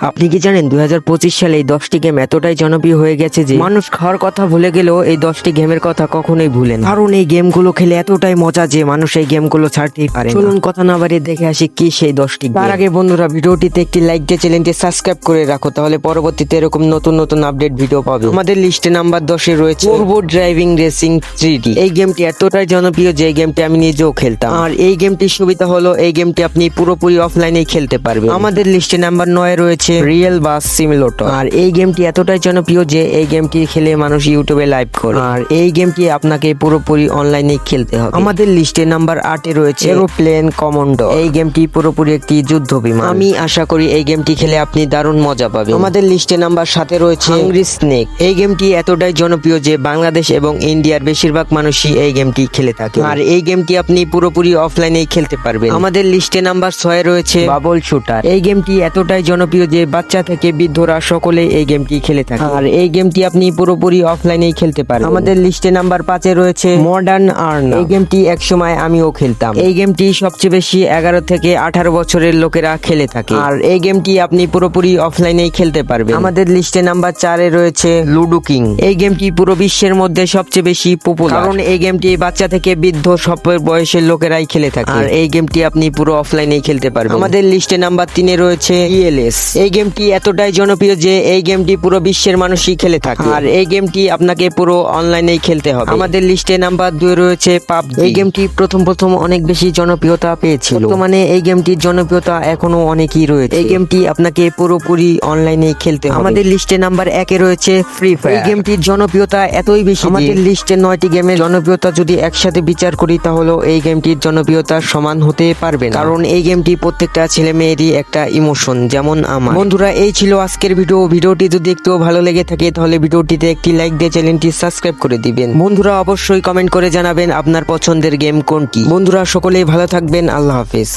আপনি কি জানেন দুই হাজার পঁচিশ সালে এই দশটি গেম এতটাই জনপ্রিয় হয়ে গেছে যে মানুষ খাওয়ার কথা ভুলে গেলেও এই দশটি গেমের কথা কখনোই ভুলেন কারণ এই গেমগুলো খেলে এতটাই মজা যে মানুষ এই গেমগুলো ছাড়তেই পারে চলুন কথা না বাড়িয়ে দেখে আসি কি সেই দশটি তার আগে বন্ধুরা, ভিডিওটিতে একটি লাইক দিয়ে চ্যানেলটি সাবস্ক্রাইব করে রাখো, তাহলে পরবর্তীতে এরকম নতুন নতুন আপডেট ভিডিও পাবে। আমাদের লিস্টে নাম্বার দশে রয়েছে পূর্ব ড্রাইভিং রেসিং থ্রি এই গেমটি এতটাই জনপ্রিয় যে গেমটি আমি নিজেও খেলতাম। আর এই গেমটির সুবিধা হলো, এই গেমটি আপনি পুরোপুরি অফলাইনেই খেলতে পারবেন। আমাদের লিস্টে নাম্বার নয় রয়েছে রিয়েল বাস সিমিলোটর আর এই গেমটি এতটাই জনপ্রিয় যে এই গেমটি খেলে মানুষ ইউটিউবে লাইভ করে আর এই গেমটি আপনাকে পুরোপুরি অনলাইনে খেলতে হবে। আমাদের লিস্টে নাম্বার আটে রয়েছে এরোপ্লেন কমান্ডো এই গেমটি পুরোপুরি একটি যুদ্ধ বিমান। আমি আশা করি এই গেমটি খেলে আপনি দারুণ মজা পাবেন। আমাদের লিস্টে নাম্বার সাথে রয়েছে হাংরি স্নেক এই গেমটি এতটাই জনপ্রিয় যে বাংলাদেশ এবং ইন্ডিয়ার বেশিরভাগ মানুষই এই গেমটি খেলে থাকে। আর এই গেমটি আপনি পুরোপুরি অফলাইনেই খেলতে পারবেন। আমাদের লিস্টে নাম্বার ছয় রয়েছে বাবল শুটার এই গেমটি এতটাই জনপ্রিয় যে বাচ্চা থেকে বৃদ্ধরা সকলে এই গেমটি খেলে থাকে। আর এই গেমটি আপনি পুরোপুরি অফলাইনেই খেলতে পারেন আমাদের লিস্টে নাম্বার পাঁচে রয়েছে মডার্ন আর্ন এই গেমটি একসময় আমিও খেলতাম। এই গেমটি সবচেয়ে বেশি এগারো থেকে আঠারো বছরের লোকেরা খেলে থাকে। আর এই গেমটি আপনি পুরোপুরি অফলাইনেই খেলতে পারবেন। আমাদের লিস্টে নাম্বার চারে রয়েছে লুডো কিং এই গেমটি পুরো বিশ্বের মধ্যে সবচেয়ে বেশি পপুলার কারণ এই গেমটি বাচ্চা থেকে বৃদ্ধ সব বয়সের লোকেরাই খেলে থাকে। আর এই গেমটি আপনি পুরো অফলাইনেই খেলতে পারবেন। আমাদের লিস্টে নাম্বার তিনে রয়েছে ইএলএস এই গেমটি এতটাই জনপ্রিয় যে এই গেমটি পুরো বিশ্বের মানুষই খেলে থাকে? আর এই গেমটি আপনাকে পুরো অনলাইনেই খেলতে হবে। আমাদের লিস্টে নাম্বার দুই রয়েছে পাবজি। এই গেমটি প্রথম প্রথম অনেক বেশি জনপ্রিয়তা পেয়েছিল। বর্তমানে এই গেমটির জনপ্রিয়তা এখনও অনেকই রয়েছে। এই গেমটি আপনাকে পুরোপুরি অনলাইনে খেলতে হবে। আমাদের লিস্টে নাম্বার একে রয়েছে ফ্রি ফায়ার এই গেমটির জনপ্রিয়তা এতই বেশি আমাদের লিস্টে নয়টি গেমের জনপ্রিয়তা যদি একসাথে বিচার করি তাহলে এই গেমটির জনপ্রিয়তা সমান হতে পারবে না। কারণ এই গেমটি প্রত্যেকটা ছেলে মেয়েরই একটা ইমোশন যেমন আমার। বন্ধুরা, এই ছিল আজকের ভিডিও। ভিডিওটি যদি একটু ভালো লেগে থাকে, তাহলে ভিডিওটিতে একটি লাইক দিয়ে চ্যানেলটি সাবস্ক্রাইব করে দিবেন। বন্ধুরা, অবশ্যই কমেন্ট করে জানাবেন আপনার পছন্দের গেম কোনটি। বন্ধুরা, সকলেই ভালো থাকবেন। আল্লাহ হাফেজ।